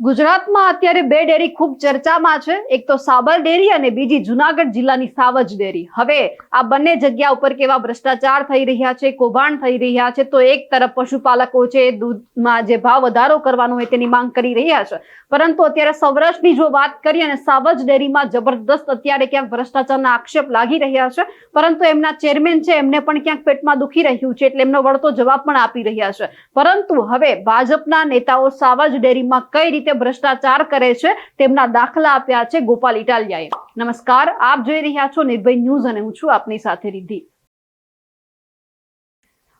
ગુજરાતમાં અત્યારે બે ડેરી ખૂબ ચર્ચામાં છે. એક તો સાબર ડેરી અને બીજી જુનાગઢ જિલ્લાની સાવજ ડેરી. હવે આ બંને જગ્યા ઉપર કેવા ભ્રષ્ટાચાર થઈ રહ્યા છે, કૌભાંડ થઈ રહ્યા છે, તો એક તરફ પશુપાલકો છે, દૂધમાં જે ભાવ વધારો કરવાનો હોય તેની માંગ કરી રહ્યા છે. પરંતુ અત્યારે સૌરાષ્ટ્રની જો વાત કરીએ અને સાવજ ડેરીમાં જબરદસ્ત અત્યારે ક્યાંક ભ્રષ્ટાચારના આક્ષેપ લાગી રહ્યા છે, પરંતુ એમના ચેરમેન છે, એમને પણ ક્યાંક પેટમાં દુખી રહ્યું છે એટલે એમનો વળતો જવાબ પણ આપી રહ્યા છે. પરંતુ હવે ભાજપના નેતાઓ સાવજ ડેરીમાં કઈ રીતે ભ્રષ્ટાચાર કરે છે, તેમના દાખલા આપ્યા છે ગોપાલ ઇટાલિયાએ. નમસ્કાર, આપ જોઈ રહ્યા છો નિર્ભય ન્યૂઝ અને હું છું આપની સાથે રિદ્ધિ.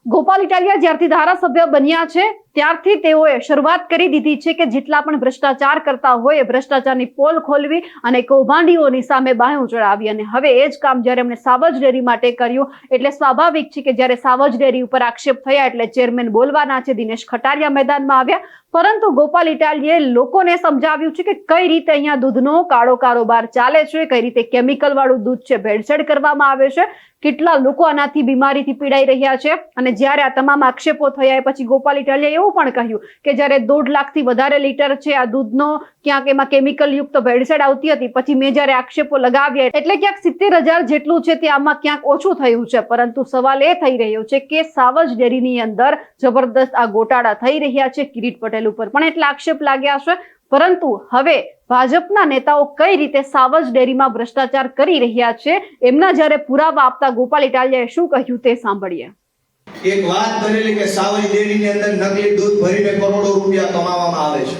ગોપાલ ઇટાલિયા જ્યારથી ધારાસભ્ય બન્યા છે, ત્યારથી તેઓએ શરૂઆત કરી દીધી છે કે જેટલા પણ ભ્રષ્ટાચાર કરતા હોય એ ભ્રષ્ટાચારની પોલ ખોલવી અને કૌભાંડીઓની સામે બાયું ચડાવી અને હવે એ જ કામ જ્યારે એમણે સાવજ ડેરી માટે કર્યું, એટલે સ્વાભાવિક છે કે જ્યારે સાવજ ડેરી ઉપર આક્ષેપ થયા એટલે ચેરમેન બોલવાના છે, દિનેશ ખટારિયા મેદાનમાં આવ્યા પરંતુ ગોપાલ ઇટાલીએ લોકોને સમજાવ્યું છે કે કઈ રીતે અહીંયા દૂધનો કાળો કારોબાર ચાલે છે, કઈ રીતે કેમિકલ વાળું દૂધ છે, ભેળસેળ કરવામાં આવે છે, કેટલા લોકો આનાથી બીમારીથી પીડાઈ રહ્યા છે અને જ્યારે આ તમામ આક્ષેપો થયા પછી ગોપાલ ઇટાલીએ એવું પણ કહ્યું કે જ્યારે દોઢ લાખથી વધારે લીટર છે આ દૂધનો ક્યાંક એમાં કેમિકલ યુક્ત ભેળસેળ આવતી હતી, પછી મેં જ્યારે આક્ષેપો લગાવ્યા એટલે ક્યાંક સિત્તેર હજાર જેટલું છે તે આમાં ક્યાંક ઓછું થયું છે, પરંતુ સવાલ એ થઈ રહ્યો છે કે સાવજ ડેરીની અંદર જબરદસ્ત આ ગોટાળા થઈ રહ્યા છે, કિરીટ પટેલ ઉપર પણ એટલા આક્ષેપ લાગ્યા છે પરંતુ હવે ભાજપના નેતાઓ કઈ રીતે સાવજ ડેરીમાં ભ્રષ્ટાચાર કરી રહ્યા છે, એમના જ્યારે પુરાવા આપતા ગોપાલ ઇટાલિયાએ શું કહ્યું તે સાંભળીએ. એક વાત કરેલી કે સાવજ ડેરીની અંદર નકલી દૂધ ભરીને કરોડો રૂપિયા કમાવામાં આવે છે.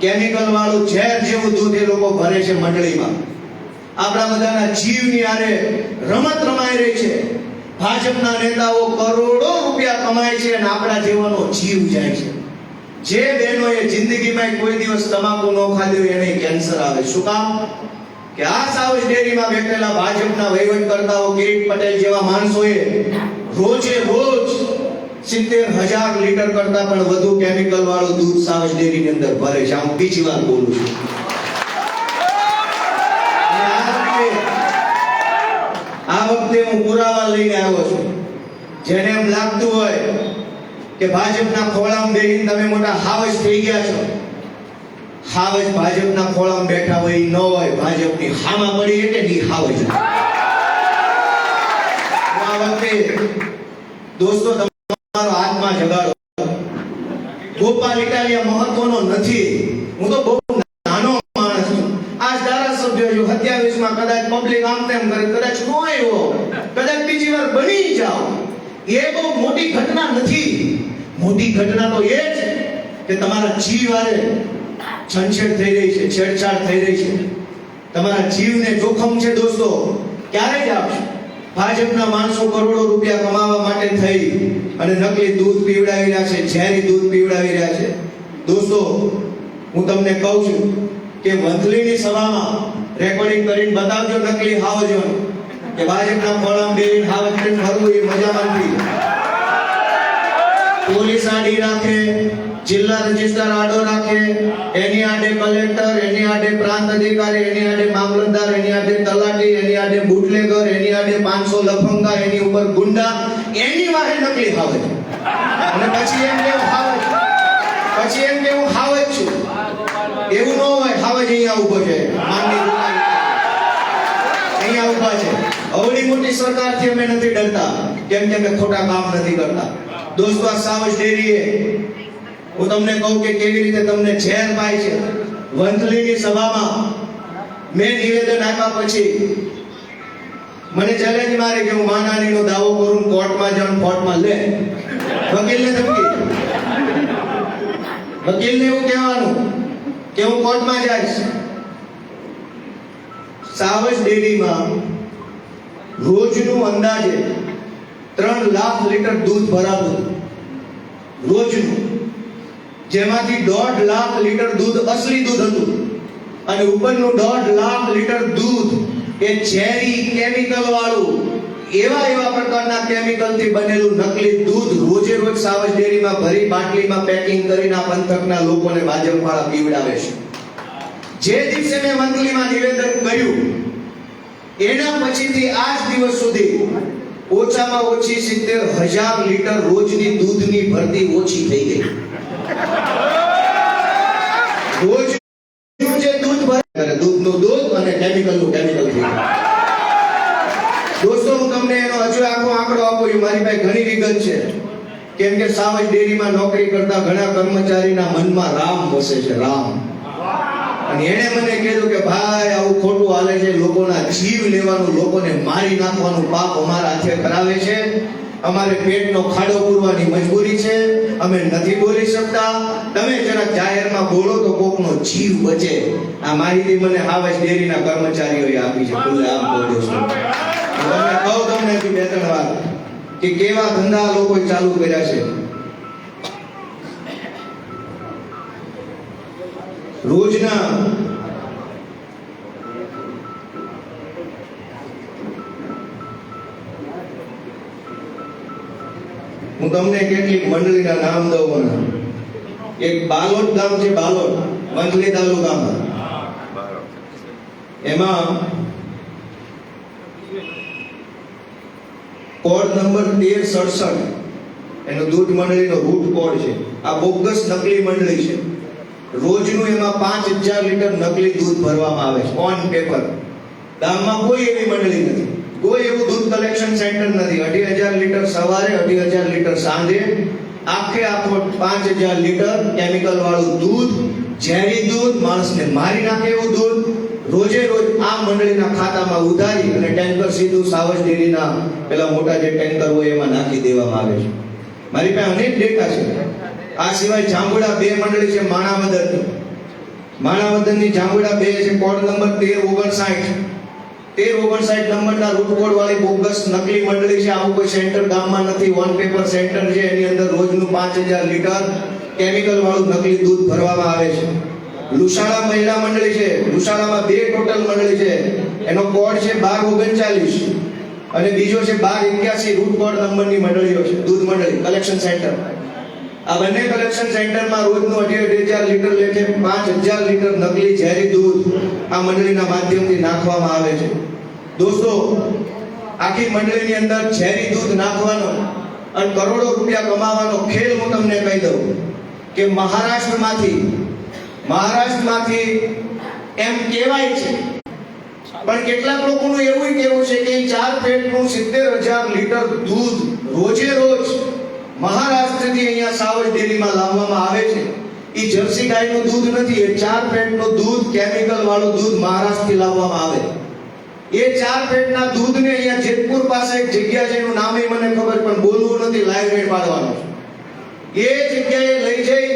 કેમિકલ વાળું ઝેર જેવું દૂધ એ લોકો ભરે છે મંડળીમાં. આપણા બધાના જીવની આરે રમત રમાઈ રહી છે. ભાજપના નેતાઓ કરોડો રૂપિયા કમાય છે અને આપણા જીવનો જીવ જાય છે. જે બહેનોએ જિંદગીમાં કોઈ દિવસ તમાકુ ન ખાધું એને કેન્સર આવે. શું કામ? કે આ સાવજ ડેરીમાં બેઠેલા ભાજપના વહીવટકર્તાઓ કિરીટ પટેલ જેવા માણસોએ રોજે રોજ સિત્તેર હજાર લીટર કરતા પણ વધુ કેમિકલ વાળું દૂધ સાવજ ડેરીની અંદર ભરે છે. આમ બીજી વાર બોલું છું. આ વખતે હું પુરાવા લઈને આવ્યો છું. જેને એમ લાગતું હોય કે ભાજપના ખોળામાં બેહીને તમે મોટા હાવજ થઈ ગયા છો. હાવજ ભાજપના ખોળામાં બેઠા હોય ન હોય, ભાજપની હામાં પડી એટલે ની હાવજ આ વખતે દોસ્તો, તમારો આત્મા જગાડો. ગોપાલ ઇટાલિયા મહત્વનો નથી. હું તો બહુ નાનો માણસ છું. આજ ધારાસભ્ય છું સત્યાવીસમાં કદાચ પબ્લિક આમ તેમ કરે, કદાચ નો આવ્યો, કદાચ બીજી વાર બની જાઓ. એ બહુ મોટી ઘટના નથી. મોટી ઘટના તો એ જ કે તમારા જીવ હારે છંછેડ થઈ રહી છે, છેડછાડ થઈ રહી છે. તમારા જીવને જોખમ છે દોસ્તો ક્યારે જ આપશો. ભાજપના માણસો કરોડો રૂપિયા કમાવા માટે થઈ અને નકલી દૂધ પીવડાવી રહ્યા છે, ઝેરી દૂધ પીવડાવી રહ્યા છે. દોસ્તો, હું તમને કહું છું કે વંથલીની સભામાં રેકોર્ડિંગ કરીને બતાવજો નકલી હાવજો કે ભાજપના ફોરમ બેરીને પોલીસ રાખે, જિલ્લા રજિસ્ટ્રાર આડો રાખે, એની આડે કલેક્ટર, એની આડે પ્રાંત અધિકારી, એની આડે મામલતદાર, એની આડે તલાટી, એની આડે બુટલેગર, એની આડે 500 લફંગા, એની ઉપર ગુંડા, એની વાહે નકલી હાવે અને પછી એમ કેવું હાવે પછી એમ કેવું હાવે હાવજ છું એવું ન હોય હાવજ અહીંયા ઊભો છે, માનની. અહીંયા ઊભા છે. અવળી મોટી સરકારથી અમે નથી ડરતા, કેમ કે અમે ખોટા કામ નથી કરતા. દોસ્તો, આ સાવજ ડેરીએ હું તમને કહું કે કેવી રીતે તમને ઝેર પાય છે. વંથલીની સભામાં મેં નિવેદન આપ્યા પછી મને ચેલેન્જ મારે કે હું માનાનીનો દાવો કરું, કોર્ટમાં જાઉં કોર્ટમાં લે. વકીલને ધમકી. વકીલને એવું કહેવાનું કે હું કોર્ટમાં જઈશ. સાવજ ડેરીમાં રોજનું અંદાજે ત્રણ લાખ લીટર દૂધ ભરાતું. રોજનું. જેમાંથી દોઢ લાખ લીટર દૂધ અસલી દૂધ હતું. અને ઉપરનું દોઢ લાખ લીટર દૂધ એ ઝેરી કેમિકલ વાળું, એવા એવા પ્રકારના કેમિકલથી બનેલું નકલી દૂધ રોજે રોજ સાવજ ડેરીમાં ભરી બાટલીમાં પેકિંગ કરીને આ પંથકના લોકોને ભાજપ વાળા પીવડાવે છે. જે દિવસે મેં મંથલીમાં નિવેદન કર્યું, એના પછીથી આજ દિવસ સુધી ઓછામાં ઓછી સિત્તેર હજાર લીટર રોજની દૂધની ભરતી ઓછી થઈ ગઈ. રોજ જે દૂધ ભરે દૂધનું દૂધ અને કેમિકલનું કેમિકલ થઈ દોસ્તો, હું તમને એનો હજુ આખો આંકડો આપું છું. મારી પાસે ઘણી વિગત છે. કેમ કે સાવજ ડેરીમાં નોકરી કરતા ઘણા કર્મચારીના મનમાં રામ વસે છે, રામ. અને એણે મને કીધું કે ભાઈ આવું ખોટું હાલે છે લોકોના જીવ લેવાનું લોકોને મારી નાખવાનું પાપ અમારા હાથે કરાવે છે. અમારે પેટનો ખાડો પૂરવાની મજબૂરી છે. અમે નથી બોલી શકતા. તમે જરાક જાહેરમાં બોલો તો કોકનો જીવ બચે. આ માહિતી મને હાવજ ડેરીના કર્મચારીઓએ આપી છે. ખુલ્લે આમ બોલો છો. તમને કહું તમને બે ત્રણ વાર કે કેવા ધંધા લોકોએ ચાલુ કર્યા છે. રોજના હું તમને કેટલીક મંડળીના નામ દઉં એક બાલોટ ગામ છે બાલોટ મંડળી તાલુકામાં એમાં કોડ નંબર તેર સડસઠ, એનો દૂધ મંડળીનો રૂટ કોડ છે. આ બોગસ નકલી મંડળી છે. રોજનું એમાં પાંચ હજાર લીટર નકલી દૂધ ભરવામાં આવે છે. ઓન પેપર ગામમાં કોઈ એવી મંડળી નથી. કોઈ એવું દૂધ કલેક્શન સેન્ટર નથી. અઢી હજાર લીટર સવારે, અઢી હજાર લીટર સાંજે, આખે આખો પાંચ હજાર લીટર કેમિકલ વાળું દૂધ, ઝેરી દૂધ, માણસને મારી નાખે એવું દૂધ, રોજે રોજ આ મંડળીના ખાતામાં ઉધારી અને ટેન્કર સીધું સાવજ ડેરીના પેલા મોટા જે ટેન્કર હોય એમાં નાખી દેવામાં આવે છે. મારી પાસે અનેક ડેટા છે. આ સિવાય જાંબુડા બે મંડળી છે, માણાવદરની. માણાવદરની જાંબુડા બે છે, કોડ નંબર તેર ઓગણસાઠ. તેર ઓગણસાઠ નંબરના રૂટ કોડ વાળી બોગસ નકલી મંડળી છે. આવું કોઈ સેન્ટર ગામમાં નથી. વન પેપર સેન્ટર છે. એની અંદર રોજનું પાંચ હજાર લીટર કેમિકલ વાળું નકલી દૂધ ભરવામાં આવે છે. લુસાણા મહિલા મંડળી છે. લુસાણામાં બે ટોટલ મંડળી છે. એનો કોડ છે બાર ઓગણચાલીસ. અને બીજો છે બાર એક્યાસી રૂટ કોડ નંબરની મંડળીઓ છે. દૂધ મંડળી કલેક્શન સેન્ટર આ બંને કલેક્શન સેન્ટરમાં રોજનું અઢી અઢી હજાર લીટર લેખે પાંચ હજાર લીટર નકલી ઝેરી દૂધ આ મંડળીના માધ્યમથી નાખવામાં આવે છે. દોસ્તો, આખી મંડળીની અંદર ઝેરી દૂધ નાખવાનો અને કરોડો રૂપિયા કમાવાનો ખેલ હું તમને કહી દઉં કે મહારાષ્ટ્રમાંથી મહારાષ્ટ્રમાંથી એમ કહેવાય છે. પણ કેટલાક લોકોનું એવું કહેવું છે કે ચાર પેટનું સિત્તેર હજાર લીટર દૂધ રોજે રોજ મહારાષ્ટ્રથી અહીંયા સાવજ ડેરીમાં લાવવામાં આવે છે. એ જર્સી ગાયનું દૂધ નથી, એ ચાર પેટનું દૂધ કેમિકલ વાળું દૂધ મહારાષ્ટ્રથી લાવવામાં આવે. એ ચાર પેટના દૂધને અહીંયા જેતપુર પાસે એક જગ્યા છે, એનું નામ મને ખબર, પણ બોલવું નથી, લાઈવ રેટ પાડવાનો એ જગ્યાએ લઈ જઈ,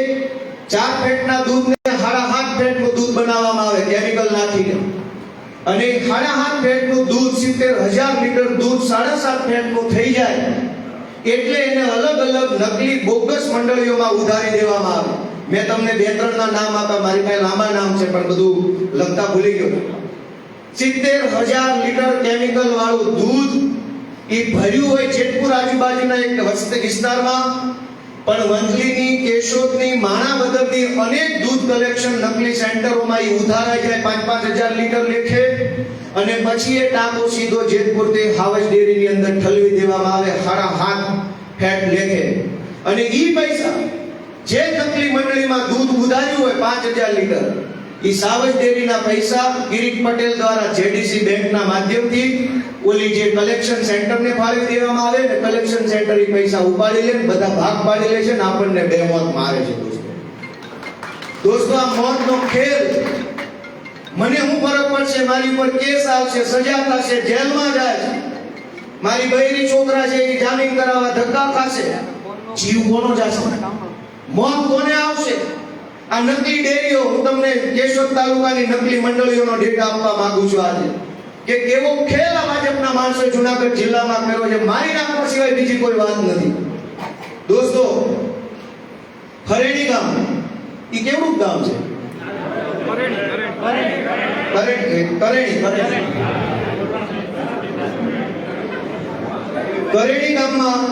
ચાર પેટના દૂધને સાડા હાથ પેટનું દૂધ બનાવવામાં આવે, કેમિકલ નાખીને. અને સાડા હાથ પેટનું દૂધ સિત્તેર હજાર લીટર દૂધ સાડા સાત પેટનું થઈ જાય. એટલે એને અલગ અલગ નકલી બોગસ મંડળીઓમાં ઉધારી દેવામાં આવે. મેં તમને બે ત્રણ ના નામ આપ્યા, મારી પાસે લાંબા નામ છે, પણ બધું લખતા ભૂલી ગયો. સિત્તેર હજાર લીટર કેમિકલ વાળું દૂધ એ ભર્યું હોય જેતપુર આજુબાજુના એક વસ્તી વિસ્તારમાં, પણ વંથલીની કેશોદની, માણાવદરની અનેક દૂધ કલેક્શન નકલી સેન્ટરોમાં એ ઉધારાઈ જાય પાંચ પાંચ હજાર લીટર લેખે. અને પછી એ ટાંકો સીધો જેતપુર તે હાવજ ડેરીની અંદર ઠલવી દેવામાં આવે હારા હાથ ફેટ લેખે. અને ઈ પૈસા જે નકલી મંડળીમાં દૂધ ઉધાર્યું હોય પાંચ હજાર લીટર, ઈ સાવજ ડેરીના પૈસા કિરીટ પટેલ દ્વારા જેડીસી બેંકના માધ્યમથી ઓલી જે કલેક્શન સેન્ટરને ફાળવી દેવામાં આવે ને કલેક્શન સેન્ટર ઈ પૈસા ઉપાડી લે બધા ભાગ પાડી લે છે ને આપણને બે મોત મારે છે દોસ્તો, આ મોતનો ખેલ મને હું ફરક પડશે? મારી ઉપર કેસ આવશે, સજા થશે, જેલમાં જાય છે. મારી બહેરી છોકરા છે એ જામીન કરાવવા ધક્કા ખાશે. જીવ કોનો જશે? મોત કોને આવશે? આ નકલી ડેરીઓ, હું તમને કેશોદ તાલુકાની નકલી મંડળીઓનો ડેટા આપવા માંગુ છું આજે. કે કેવો ખેલ ભાજપના માણસો જુનાગઢ જિલ્લામાં કર્યો છે, મારી નાખવા સિવાય બીજી કોઈ વાત નથી. દોસ્તો, ખરેડી ગામ એ કેવું ગામ છે? કરેણી કરેણી ગામમાં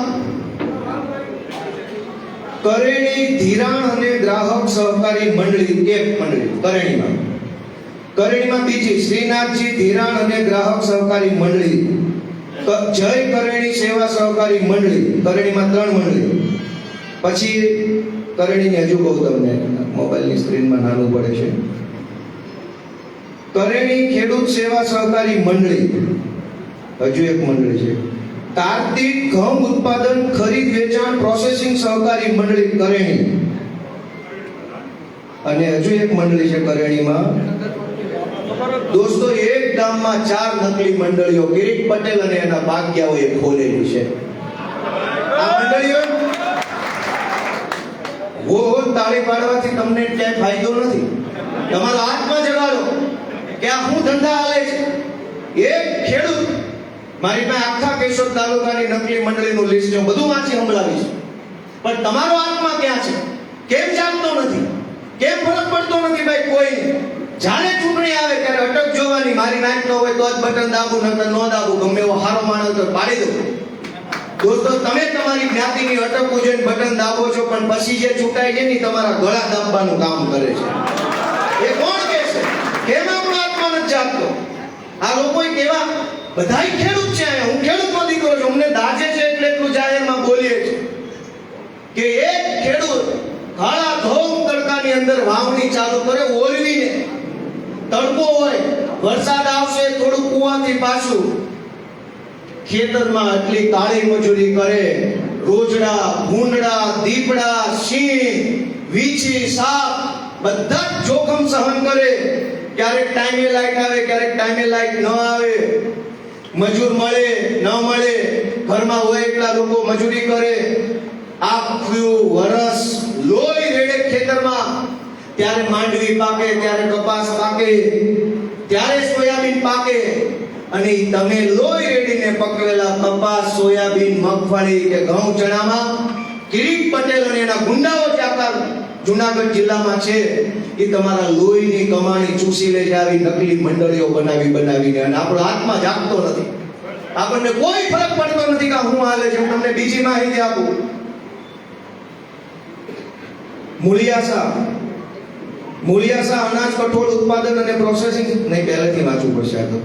કરેણી ધિરાણ અને ગ્રાહક સહકારી મંડળી, એક મંડળી, કરેણીમાં. કરેણીમાં બીજી શ્રીનાથજી ધિરાણ અને ગ્રાહક સહકારી મંડળી જય કરેણી સેવા સહકારી મંડળી, કરેણીમાં ત્રણ મંડળી. પછી કરેણીની હજુ કહું તમને મોબાઈલની સ્ક્રીનમાં નાનું પડે છે. કરેણી ખેડૂત સેવા સહકારી મંડળી. હજુ એક મંડળી છે. તાર્તિક ઘઉં ઉત્પાદન ખરીદ વેચાણ પ્રોસેસિંગ સહકારી મંડળી કરેણી. અને હજુ એક મંડળી છે કરેણીમાં. દોસ્તો, એક ગામમાં ચાર નકલી મંડળીઓ, કિરીટ પટેલ અને એના ભાગ્યાઓએ ખોલેલી છે. આ મંડળીઓ વો તાળી પાડવાથી તમને ક્યાંય ફાયદો નથી. તમારો આત્મા જગાડો. કે આ શું ધંધા હાલે છે? એક ખેડૂત મારી પાસે આખા કેશોદ તાલુકાની નકલી મંડળીનું લિસ્ટ છે બધું વાંચી સંભળાવીશ. પણ તમારો આત્મા ક્યાં છે? કેમ જાગતો નથી? કેમ ફરક પડતો નથી ભાઈ કોઈ જ્યારે ચૂંટણી આવે, ત્યારે અટક જોવાની મારી નાઈટ ન હોય તો જ બટન દાબું, નકર ન દાબું, ગમે એવો હારો માણસ તો પાડી દઉં. દોસ્તો, તમે તમારી જ્ઞાતિની અટક જોઈને બટન દાબો છો, પણ પછી જે ચૂંટાય છે ને તમારા ગળા દાબવાનું કામ કરે છે. એ કોણ કે છે? કેમ આત્મા નથી આ લોકો કેવા બધાય ખેડૂત છે હું ખેડૂતનો દીકરો છું. અમને દાજે છે એટલે એટલું જાહેરમાં બોલીએ છીએ. કે એક ખેડૂત કાળા ધોમ તડકાની અંદર વાવણી ચાલુ કરે, ઓલવીને તડકો હોય, વરસાદ આવશે, થોડું કુવાથી પાછું ખેતરમાં આટલી કાળી મજૂરી કરે. રોજડા, ભૂંડડા, દીપડા સિંહ વીછી, સાપ બધા જ જોખમ સહન કરે. ક્યારેક ટાઈમે લાઈટ આવે, ક્યારેક ટાઈમે લાઈટ ન આવે. મજૂર મળે, ન મળે, ઘરમાં હોય એટલા લોકો મજૂરી કરે. આખું વરસ લોહી રેડે ખેતરમાં. ત્યારે માંડવી પાકે, ત્યારે કપાસ પાકે, ત્યારે સોયાબીન પાકે. અને તમે લોહી રેડીને પકવેલા કપાસ, સોયાબીન, મગફળી કે ઘઉં ચણામાં કિરીટ પટેલ અને એના ગુંડાઓ જે જુનાગઢ જિલ્લામાં છે એ તમારા લોહીની કમાણી ચૂસી લે આવી નકલી મંડળીઓ બનાવી બનાવીને અને આપણો આત્મા જાગતો નથી. આપણને કોઈ ફરક પડતો નથી કે હું હાલે છે, હું તમને બીજી માહિતી આપું. મૂળિયાસા મૂળિયાસા અનાજ કઠોળ ઉત્પાદન અને પ્રોસેસિંગ નહીં, પહેલેથી વાંચવું પડશે આ તો.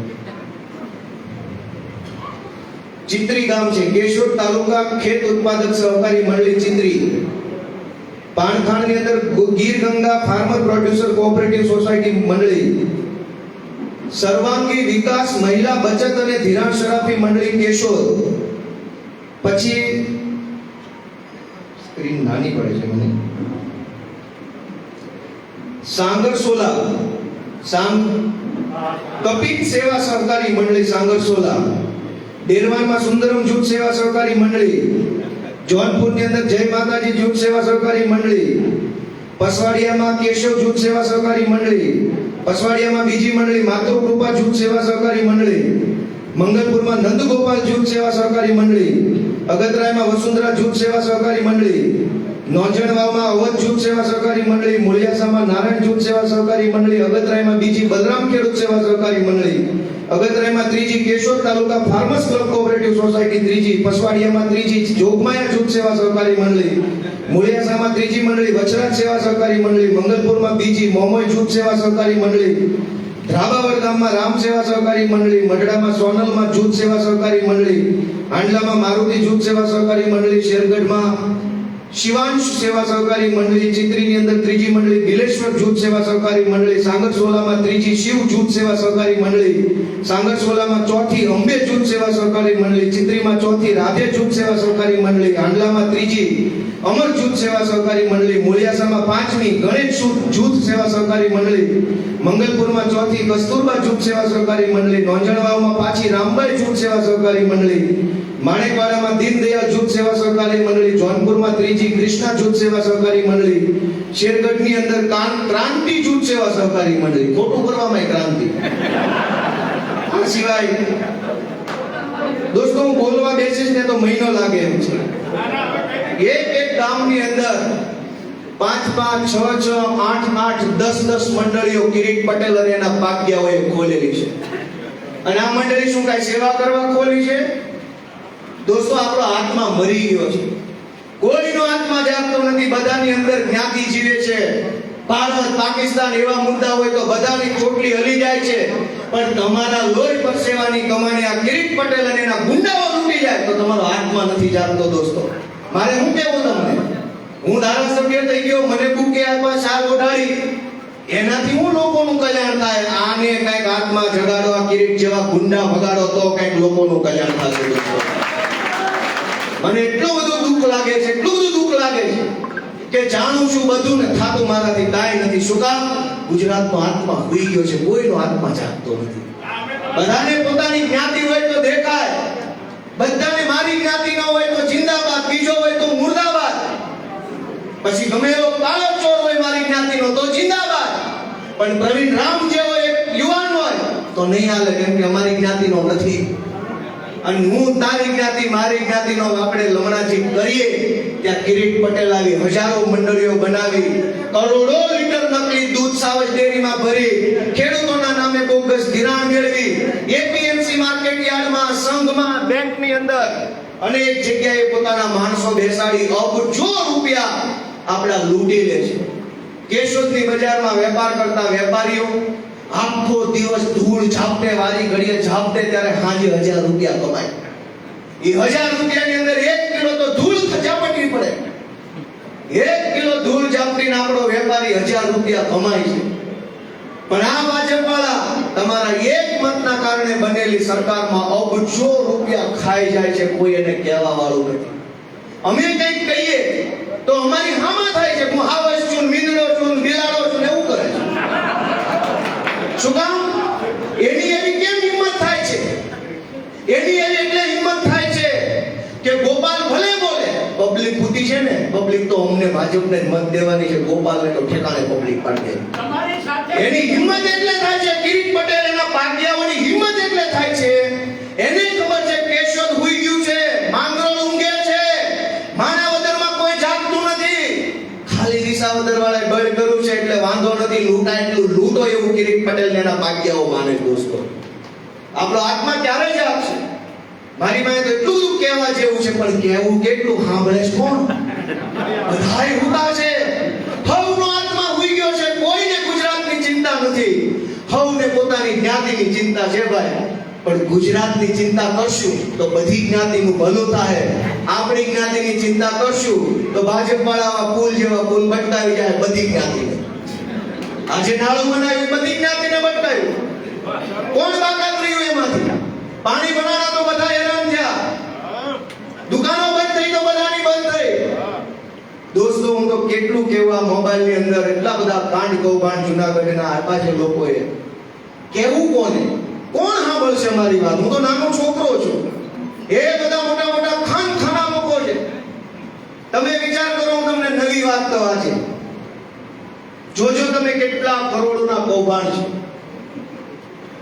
ચિત્રી ગામ છે, કેશોદ તાલુકા ખેત ઉત્પાદક સહકારી મંડળી ચિત્રી. પાણખાણની અંદર Gir Ganga farmer producer cooperative society મંડળી, સર્વાંગી વિકાસ મહિલા બચત અને ધિરાણ શરાફી મંડળી કેશોદ, પછી સ્ક્રીન નાની પડે છે મને. સાંગરસોલા સાંગ કપિત સેવા સહકારી મંડળી સાંગરસોલા ડેરવાનમાં સુંદરમ જૂથ સેવા સહકારી મંડળી જોનપુરની અંદર જય માતાજી જૂથ સેવા સહકારી મંડળી. પસવાડિયામાં કેશવ જૂથ સેવા સહકારી મંડળી. પસવાડિયામાં બીજી મંડળી માતૃકૃપા જૂથ સેવા સહકારી મંડળી. મંગલપુરમાં નંદગોપાલ જૂથ સેવા સહકારી મંડળી. અગતરાયમાં વસુંધરા જૂથ સેવા સહકારી મંડળી. નોંધણવામાં અવધ જૂથ સેવા સહકારી મંડળી. મૂળિયાસામાં નારાયણ જૂથ સેવા સહકારી મંડળી. અગતરાયમાં બીજી બલરામ ખેડૂત સેવા સહકારી મંડળી. અગતરાયમાં ત્રીજી Keshod taluka farmers club cooperative society, ત્રીજી પસવાડિયામાં ત્રીજી જોગમાયા જૂથ સેવા સહકારી મંડળી મુળિયાસામાં ત્રીજી મંડળી વચરાજ સેવા સહકારી મંડળી, મંગલપુરમાં બીજી મોમોય જૂથ સેવા સહકારી મંડળી ધ્રાબાવડ ગામમાં રામ સેવા સહકારી મંડળી, મઢડામાં સોનલમાં જૂથ સેવા સહકારી મંડળી, આંડલામાં મારુતિ જૂથ સેવા સહકારી મંડળી, શેરગઢમાં શિવાંશ સેવા સહકારી મંડળી ચિત્રીની અંદર ત્રીજી મંડળી દિલેશ્વર જૂથ સેવા સહકારી મંડળી સાંગરસોલામાં ત્રીજી શિવ જૂથ સેવા સહકારી મંડળી સાંગરસોલામાં ચોથી અંબે જૂથ સેવા સહકારી મંડળી ચિત્રીમાં ચોથી રાધે જૂથ સેવા સહકારી મંડળી આંડલામાં ત્રીજી અમર જૂથ સેવા સહકારી મંડળી મોડિયાસામાં પાંચમી ગણેશ જૂથ- સેવા સહકારી મંડળી, મંગલપુરમાં ચોથી કસ્તુરબા જૂથ સેવા સહકારી મંડળી નોંધણવામાં પાછી રામબાઈ જૂથ સેવા સહકારી મંડળી, માણેકવાડામાં દીનદયાળ જૂથ સેવા સહકારી મંડળી, જોનપુરમાં ત્રીજી કૃષ્ણા જૂથ સેવા સહકારી મંડળી, શેરગઢની અંદર ક્રાંતિ જૂથ સેવા સહકારી મંડળી, ખોટું કરવામાં ક્રાંતિ. આ સિવાય દોસ્તો, હું બોલવા બેસીશ ને તો મહિનો લાગે એમ છે. એક એક ગામની અંદર પાંચ પાંચ છ છ આઠ આઠ દસ દસ મંડળીઓ કિરીટ પટેલ અને એના ભાગ્યાઓએ ખોલેલી છે. અને આ મંડળી શું કાંઈ સેવા કરવા ખોલી છે? દોસ્તો, આપણો આત્મા મરી ગયો છે. કોઈનો આત્મા જાગતો નથી. બધાની અંદર જ્ઞાતિ જીવે છે. ભારત, પાકિસ્તાન એવા મુદ્દા હોય તો બધાની ખોટલી હલી જાય છે. પણ તમારા લોહી પરસેવાની કમાણી આ કિરીટ પટેલ અને એના ગુંડાઓ લૂંટી જાય તો તમારો આત્મા નથી જાગતો દોસ્તો. મારે શું કહેવું તમને? હું ધારાસભ્ય થઈ ગયો, મને બુકે આપ્યા શાલ ઓઢાડી. એનાથી હું લોકોનું કલ્યાણ થાય? આને કંઈક હાથમાં જગાડો, આ કિરીટ જેવા ગુંડા ભગાડો, તો કંઈક લોકોનું કલ્યાણ થશે. મને એટલો બધો દુઃખ લાગે છે, એટલું બધું દુઃખ લાગે છે કે જાણું છું બધું ને થાતું મારાથી કાંઈ નથી. શું કામ? ગુજરાતનો આત્મા હોઈ ગયો છે, કોઈનો આત્મા જાગતો નથી. બધાને પોતાની જ્ઞાતિ હોય તો દેખાય. બધાને મારી જ્ઞાતિ ન હોય તો જિંદાબાદ બીજો હોય તો મુર્દાબાદ પછી ગમે એવો કાળો ચોર હોય મારી જ્ઞાતિનો તો જિંદાબાદ. પણ પ્રવીણ રામ જેવો એક યુવાન હોય તો નહીં હાલે, કેમ કે અમારી જ્ઞાતિનો નથી. અને હું તારી જ્ઞાતિ મારી જ્ઞાતિનો આપણે લમણાજી કરીએ, ત્યાં કિરીટ પટેલ આવી, હજારો મંડળીઓ બનાવી, કરોડો લીટર નકલી દૂધ સાવજ ડેરીમાં ભરી, ખેડૂતોના નામે બોગસ ધિરાણ મેળવી, એપીએમસી માર્કેટ યાર્ડમાં, સંઘમાં, બેંકની અંદર, અનેક જગ્યાએ પોતાના માણસો બેસાડી અબજો રૂપિયા આપણા લૂંટી લે છે. કેશોદની બજારમાં વેપાર કરતા વેપારીઓ આખો દિવસ ધૂળ ઝાપટે, વારી ઘડીએ ઝાપટે ત્યારે હાજે હજાર રૂપિયા કમાય. એ હજાર રૂપિયાની અંદર એક કિલો તો ધૂળ ઝાપટવી પડે. એક કિલો ધૂળ ઝાપટીને આપણો વેપારી હજાર રૂપિયા કમાય છે. પણ આ ભાજપવાળા તમારા એક મતના કારણે બનેલી સરકારમાં અબજો રૂપિયા ખાઈ જાય છે, કોઈ એને કહેવા વાળું નથી. અમે કંઈક કહીએ તો અમારી હામાં થાય છે હું હાવસ છું મીંદડો છું બિલાડો છું એવું કરે છે. શું કામ? એની એવી કેમ હિંમત થાય છે? એની એવી એટલે હિંમત થાય છે કે ગોપાલ ભલે બોલે પબ્લિક પૂતી છે ને પબ્લિક તો અમને ભાજપને મત દેવાની છે ગોપાલને તો ઠેકાણે પબ્લિક પાડી. એની હિંમત એટલે થાય છે કિરીટ પટેલ એના ભાગ્યાઓની હિંમત એટલે થાય છે એને ખબર છે કેશોદ હુઈ ગયું છે માંગરોળ ઊંઘે છે માણાવદરમાં કોઈ જાગતું નથી ખાલી વિસાવદર વાળાએ બળ કર્યું છે એટલે વાંધો નથી લૂંટાય એટલું લૂંટો એવું કિરીટ પટેલ ને એના પાગ્યાઓ માને દોસ્તો. આપણો આત્મા ક્યારે જાગશે મારી પાસે તો એટલું બધું કહેવા જેવું છે, પણ કહેવું કેટલું સાંભળે છે કોણ? બધાય હુતા છે. હવનો આત્મા હુઈ ગયો છે, કોઈને ગુજરાતની ચિંતા નથી. હવને પોતાની જ્ઞાતિની ચિંતા છે ભાઈ. પણ ગુજરાતની ચિંતા કરશું તો બધી જ્ઞાતિનું ભલું થાય. આપણી જ્ઞાતિની ચિંતા કરશું તો ભાજપ વાળા પુલ જેવા પુલ બટકાવી જાય, બધી જ્ઞાતિને. આજે નાળું બનાવ્યું, બધી જ્ઞાતિને બટકાયું. કોણ બાકાત રહ્યું એમાંથી? પાણી બનાવવા તો બધા હેરાન થયા. દુકાનો બંધ થઈ તો બધાની બંધ થઈ. દોસ્તો, હું તો કેટલું કેવા મોબાઈલની અંદર એટલા બધા કાંડ કૌભાંડ જુનાગઢના આપ્યા છે લોકોએ. કેવું કોને? કોણ સાંભળશે મારી વાત? હું તો નાનો છોકરો છું. એ બધા મોટા મોટા ખાન ખાના મૂકો છે. તમે વિચાર કરો, હું તમને નવી વાત તો આજે. જોજો તમે કેટલા કરોડોના કૌભાંડ છે.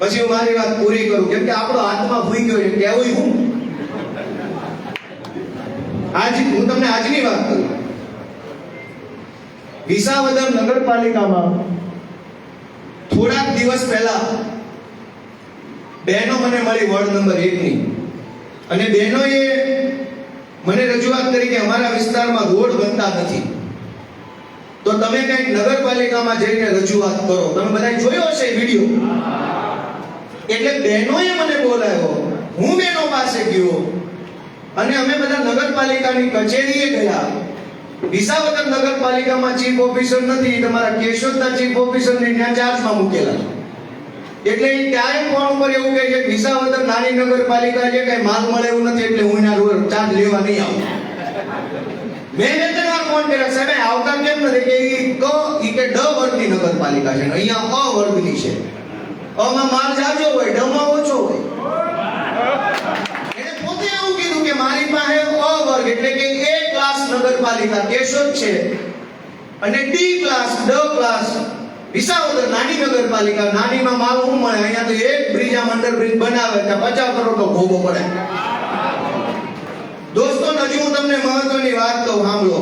પછી હું મારી વાત પૂરી કરું, કેમ કે આપણો હાથમાં ભૂઈ ગયો છે કેવું હું? આજ હું તમને આજની વાત કરું. વિસાવદર નગરપાલિકામાં થોડાક દિવસ પહેલા બહેનો મને મળી વોર્ડ નંબર એકની. અને બહેનોએ મને રજૂઆત કરી કે અમારા વિસ્તારમાં રોડ બનતા નથી. તો તમે કંઈક નગરપાલિકામાં જઈને રજૂઆત કરો. તમે બધા જોયો હશે વીડિયો? એટલે બહેનોએ મને બોલાવ્યો હું બહેનો પાસે ગયો. અને અમે બધા નગરપાલિકાની કચેરીએ ગયા. વિસાવદર નગરપાલિકામાં ચીફ ઓફિસર નથી તમારા કેશોદના ચીફ ઓફિસરને ત્યાં ચાર્જમાં મૂકેલા. એટલે ત્યારે ફોન ઉપર એવું કહે છે વિસાવદર નાની નગરપાલિકા છે કઈ માલ મળે એવું નથી, એટલે હું એના ચાર્જ લેવા નહીં આવું. મેં વાર ફોન કર્યા. સાહેબ આવતા કેમ નથી? કે ઈ ક ઈ કે ડ વર્ગની નગરપાલિકા છે. અહીંયા અ વર્ગની છે. અમાં માલ જાજો હોય ડમાં ઓછો હોય. એને પોતે એવું કીધું કે મારી પાસે અ વર્ગ એટલે કે એ ક્લાસ નગરપાલિકા કેશોદ છે. અને D class D class Visavadar નાની નગરપાલિકા. નાનીમાં માલ હું મળે? અહીંયા તો એક બ્રિજ આમ અંડર બ્રિજ બનાવે ત્યાં પચાસ કરોડ તો ભોગો પડે. તમને મહત્વની વાત કહું સાંભળો.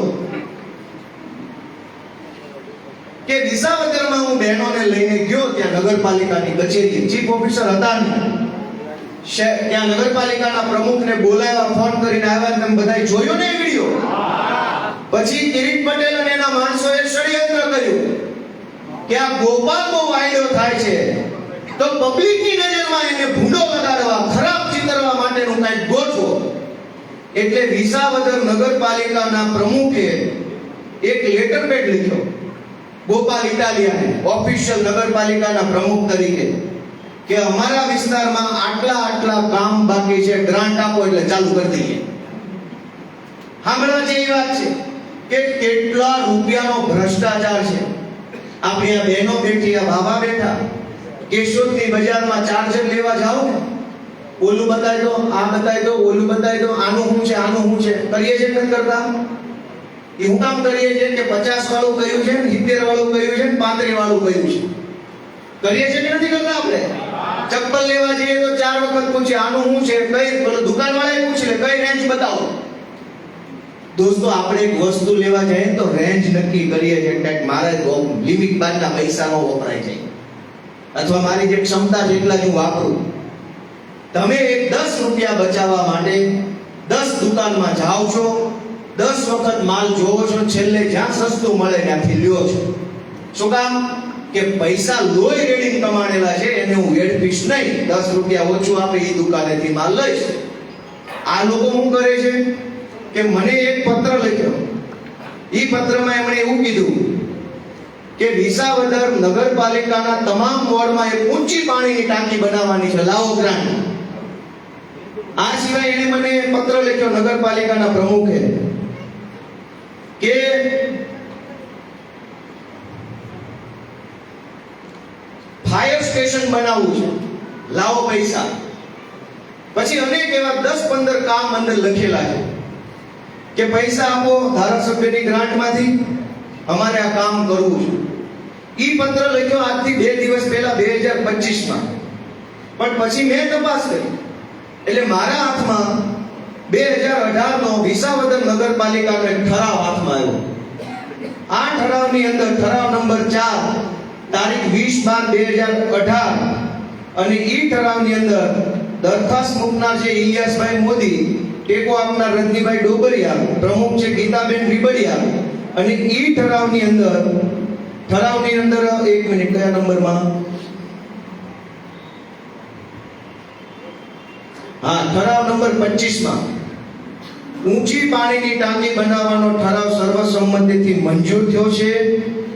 કે વિસાવદરમાં હું બહેનોને લઈને ગયો ત્યાં નગરપાલિકાની કચેરી ચીફ ઓફિસર હતા ત્યાં નગરપાલિકાના પ્રમુખને બોલાવ્યા ફોન કરીને આવ્યા તમે બધાએ જોયો ને વીડિયો પછી કિરીટ પટેલ અને એના માણસોએ ષડયંત્ર કર્યું. કે આ ગોપાલ બહુ વાયદો થાય છે, તો પબ્લિકની નજરમાં એને ભૂંડો વધારવા, ખરાબ ચિતરવા માટેનું કંઈક ગોઠવો. એટલે વિસાવદર નગરપાલિકાના પ્રમુખે એક લેટર પેડ લખ્યો ગોપાલ ઇટાલિયાને ઓફિશિયલ નગરપાલિકાના પ્રમુખ તરીકે, કે અમારા વિસ્તારમાં આટલા આટલા કામ બાકી છે ગ્રાન્ટ આપો એટલે ચાલુ કરી દઈએ. હમણાં જેવી વાત છે કે કેટલા રૂપિયાનો ભ્રષ્ટાચાર છે. આપણી આ બહેનો બેઠી આ બાબા બેઠા, કેશોદની બજારમાં ચાર્જર લેવા જાઓ ને ઓલું બતાવી દો, આ બતાવી દો, ઓલું બતાવી દો, આનું શું છે, આનું શું છે? કરીએ છે કે નથી કરતા? એ હું કામ કરીએ છીએ કે પચાસ વાળું કયું છે ને, સિત્તેર વાળું કયું છે ને, પાંત્રીસ વાળું કયું છે? કરીએ છીએ કે નથી કરતા આપણે? ચપ્પલ લેવા જઈએ તો ચાર વખત પૂછે, આનું શું છે, કઈ? પેલો દુકાનવાળાએ પૂછી, લે, કઈ રેન્જ બતાવો? દોસ્તો, આપણે એક વસ્તુ લેવા જઈએ તો રેન્જ નક્કી કરીએ છીએ કે મારે લિમિટ બાદના પૈસાનો વપરાય જાય. અથવા મારી જે ક્ષમતા છે, એટલા જ હું વાપરું. તમે એક દસ રૂપિયા બચાવવા માટે દસ દુકાનમાં જાઓ છો, દસ વખત માલ જોવો છો, છેલ્લે જ્યાં સસ્તું મળે ત્યાંથી લ્યો છો. શું કામ? કે પૈસા લોહી રેડિંગ કમાણેલા છે, એને હું વેડપીશ નહીં. દસ રૂપિયા ઓછું આપે એ દુકાનેથી માલ લઈશ. આ લોકો શું કરે છે? કે મને એક પત્ર લખ્યો એ પત્રમાં એમણે એવું કીધું કે વિસાવદર નગરપાલિકાના તમામ વોર્ડમાં એક ઊંચી પાણીની ટાંકી બનાવવાની છે. લાવો ગ્રાન્ટ. આ સિવાય એણે મને પત્ર લખ્યો નગરપાલિકાના પ્રમુખે કે ફાયર સ્ટેશન બનાવવું છે. લાવો પૈસા. પછી અનેક એવા દસ પંદર કામ અંદર લખેલા છે કે પૈસા આપો ધારાસભ્યની ગ્રાન્ટમાંથી. અમારે આ કામ કરવું છે. ઈ પત્ર લખ્યો આજથી બે દિવસ પહેલા બે હજાર પચીસમાં. પણ પછી મેં તપાસ કરી. એટલે મારા હાથમાં બે હજાર અઢારનો વિસાવદર નગરપાલિકાનો એક ઠરાવ હાથમાં આવ્યો. આ ઠરાવની અંદર ઠરાવ નંબર ચાર, તારીખ વીસ બાર બે હજાર અઢાર અને ઈ ઠરાવની અંદર દરખાસ્ત મૂકનાર છે ઇલિયાસભાઈ મોદી, ટેકો આપનાર રજનીભાઈ ડોબરિયા, પ્રમુખ છે ગીતાબેન રીબડિયા અને ઈ ઠરાવની અંદર ઠરાવની અંદર એક મિનિટ, કયા નંબરમાં? હા, ઠરાવ નંબર 25 માં ઊંચી પાણીની ટાંકી બનાવવાનો ઠરાવ સર્વસંમતિથી મંજૂર થયો છે.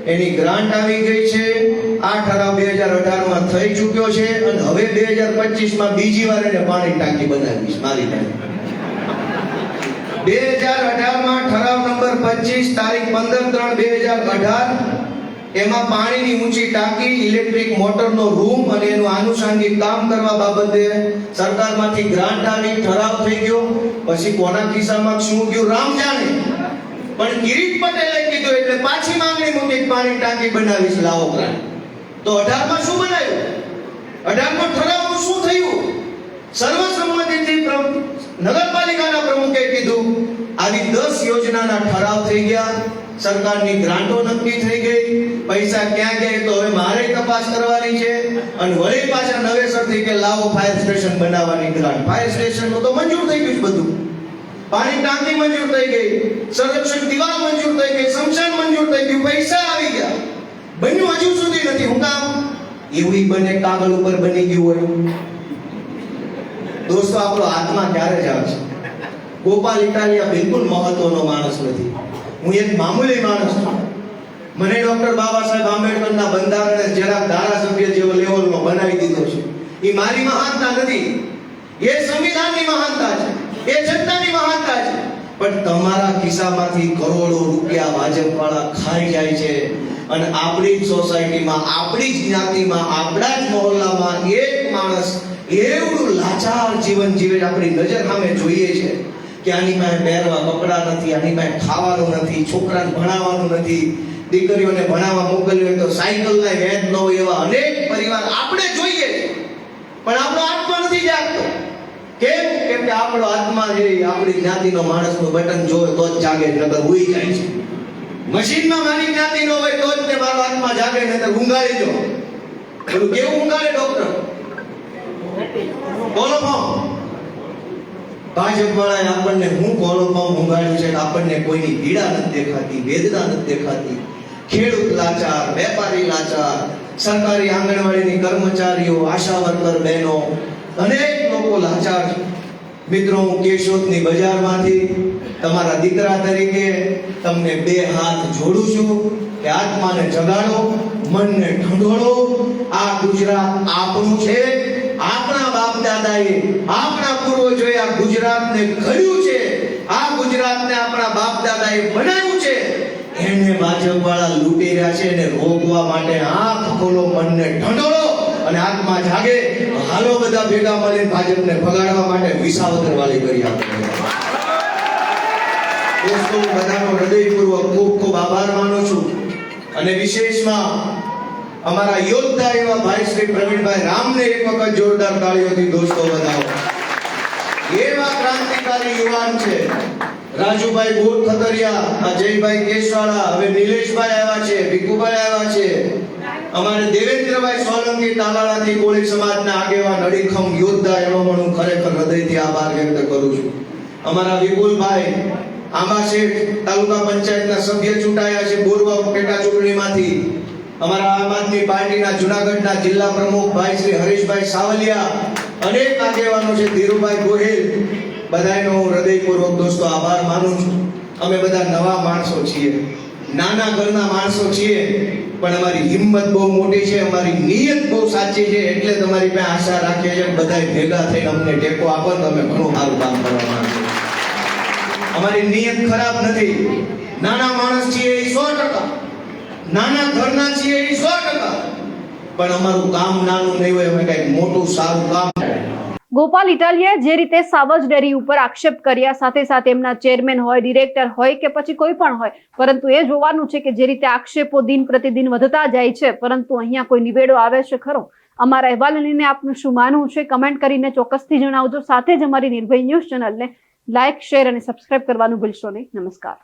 એની ગ્રાન્ટ આવી ગઈ છે. આ ઠરાવ 2018 માં થઈ ચૂક્યો છે અને હવે 2025 માં બીજી વાર એને પાણી ટાંકી બનાવી છે મારી ટાંકી બે હજાર અઢારમાં ઠરાવ નંબર પચીસ, તારીખ પંદર ત્રણ, બે હજાર અઢાર એમાં પાણીની ઊંચી ટાંકી, ઇલેક્ટ્રિક મોટરનો રૂમ અને એનું આનુષાંગિક કામ કરવા બાબતે સરકારમાંથી ગ્રાન્ટ આવી, ઠરાવ થઈ ગયો. પછી કોના ખિસ્સામાં શું ગયું, રામ જાણે. પણ કિરીટ પટેલે કીધું, એટલે પાછી માંગણી મૂકી પાણી ટાંકી બનાવીશ, લાવો ગ્રાન્ટ. તો અઢારમાં શું બનાવ્યું? અઢારમાં ઠરાવ શું થયું? સર્વસંમતિથી નગરપાલિકાના પ્રમુખે કીધું, આવી દસ યોજનાના ઠરાવ થઈ ગયા. સરકારની ગ્રાન્ટો નક્કી થઈ ગઈ. પૈસા ક્યાં ગયા તો હવે મારે તપાસ કરવાની છે. અને વળી પાછા નવેસરથી કે લાવો ફાયર સ્ટેશન બનાવવાની ગ્રાન્ટ. ફાયર સ્ટેશન તો મંજૂર થઈ ગયું બધું. પાણી ટાંકી મંજૂર થઈ ગઈ. સંરક્ષણ દિવાલ મંજૂર થઈ ગઈ. શમશાન મંજૂર થઈ ગયું. પૈસા આવી ગયા. બન્યું હજુ સુધી નથી. હું કામ? એવું બને કાગળ ઉપર બની ગયું હોય. દોસ્તો, આપણો આત્મા ક્યારે જ આવશે ગોપાલ ઇટાલિયા બિલકુલ મહત્વનો માણસ નથી. હું એક મામૂલી માણસ છું. મને ડોક્ટર બાબા સાહેબ આંબેડકરના બંધારણે જરાક ધારાસભ્ય જેવો લેવલમાં બનાવી દીધો છે. એ મારી મહાનતા નથી. એ સંવિધાનની મહાનતા છે. એ જનતાની મહાનતા છે. પણ તમારા ખિસ્સામાંથી કરોડો રૂપિયા ભાજપવાળા ખાઈ જાય છે. અને આપણી જ સોસાયટીમાં, આપણી જ જ્ઞાતિમાં, આપણા જ મહોલ્લામાં એક માણસ એવું લાચાર જીવન જીવે આપણી નજર સામે જોઈએ છે. કે આની પાસે પહેરવા કપડાં નથી, આની પાસે ખાવાનું નથી, છોકરાને ભણાવવાનું નથી, દીકરીઓને ભણાવવા મોકલ્યું હોય તો સાયકલના વેદ ન હોય એવા અનેક પરિવાર આપણે જોઈએ પણ આપણો આત્મા નથી જાગતો. કેમ? કેમ કે આપણો આત્મા જે આપણી જ્ઞાતિનો માણસનું બટન જોવે તો જ જાગે, નકર ઉઈ જાય છે. મશીનમાં મારી જ્ઞાતિ નો હોય તો જ તે મારો આત્મા જાગે, નકર ઊંઘાડી જો કેવું ઊંઘાડે ડોક્ટર? બોલો. ફોર્મ ભાજપ વાળાએ આપણને હું કોલો ફોર્મ ઊંઘાડ્યું છે આપણને કોઈની પીડા નથી દેખાતી, વેદના નથી દેખાતી. ખેડૂત લાચાર, વેપારી લાચાર, સરકારી આંગણવાડીની કર્મચારીઓ, આશા વર્કર બહેનો, અનેક લોકો લાચાર છે. મિત્રો, હું કેશોદની બજારમાંથી તમારા દીકરા તરીકે તમને બે હાથ જોડું છું કે આત્માને જગાડો, મનને ઠંડોળો આ ગુજરાત આપણું છે. આપણા બાપ દાદાએ આપણા પૂર્વજોએ આ ગુજરાતને કર્યું છે. આ ગુજરાતને આપણા બાપ દાદાએ બનાવ્યું છે. એને ભાજપ વાળા લૂંટી રહ્યા છે એને રોકવા માટે આંખ ખોલો, મનને ઢંઢોળો અને આત્મા જાગે. હાલો બધા ભેગા મળીને ભાજપને ભગાડવા માટે વિસાવદર વાળી કરી આપણે દોસ્તો બધાનો હૃદયપૂર્વક ખૂબ ખૂબ આભાર માનું છું. અને વિશેષમાં અમારા યોદ્ધા એવા ભાઈ શ્રી પ્રવીણભાઈ રામને એક વખત જોરદાર તાળીઓથી દોસ્તો વધાવો એવા ક્રાંતિકારી યુવાન છે. રાજુભાઈ ગોળ ખતરિયા અજયભાઈ જયભાઈ કેશવાળા હવે નિલેશભાઈ આવ્યા છે, ભીખુભાઈ આવ્યા છે. અમારે દેવેન્દ્રભાઈ સોલંકી તાલાળાથી કોળી સમાજના આગેવાન, અડીખમ યોદ્ધા એવા હું ખરેખર હૃદયથી આભાર વ્યક્ત કરું છું. અમારા વિપુલભાઈ, આંબા શેઠ તાલુકા પંચાયતના સભ્ય ચૂંટાયા છે, બોરવા પેટા ચૂંટણીમાંથી. અમારા આમ આદમી પાર્ટીના જુનાગઢના જિલ્લા પ્રમુખ ભાઈ શ્રી હરીશભાઈ સાવલિયા, અનેક આગેવાનો છે, ધીરુભાઈ ગોહિલ. બધાનો હું હૃદયપૂર્વક દોસ્તો આભાર માનું છું. અમે બધા નવા માણસો છીએ. નાના ઘરના માણસો છીએ, પણ અમારી હિંમત બહુ મોટી છે, અમારી નિયત બહુ સાચી છે, એટલે તમારી પાસે આશા રાખીએ છીએ બધા ભેગા થઈને અમને ટેકો આપો તો અમે ઘણું સારું કામ કરવા માંગીએ અમારી નિયત ખરાબ નથી. નાના માણસ છીએ એ સો ટકા. નાના ઘરના છીએ એ સો ટકા. પણ અમારું કામ નાનું નહીં હોય, અમે કંઈક મોટું, સારું કામ ગોપાલ ઇટાલિયાએ જે રીતે સાવજ ડેરી ઉપર આક્ષેપ કર્યા, સાથે સાથે એમના ચેરમેન હોય, ડિરેક્ટર હોય કે પછી કોઈ પણ હોય, પરંતુ એ જોવાનું છે કે જે રીતે આક્ષેપો દિન પ્રતિદિન વધતા જાય છે, પરંતુ અહીંયા કોઈ નિવેડો આવે છે ખરો? અમારા અહેવાલ લઈને આપનું શું માનવું છે? કમેન્ટ કરીને ચોક્કસથી જણાવજો. સાથે જ અમારી નિર્ભય ન્યૂઝ ચેનલને લાઇક શેર અને સબસ્ક્રાઇબ કરવાનું ભૂલશો નહીં. નમસ્કાર.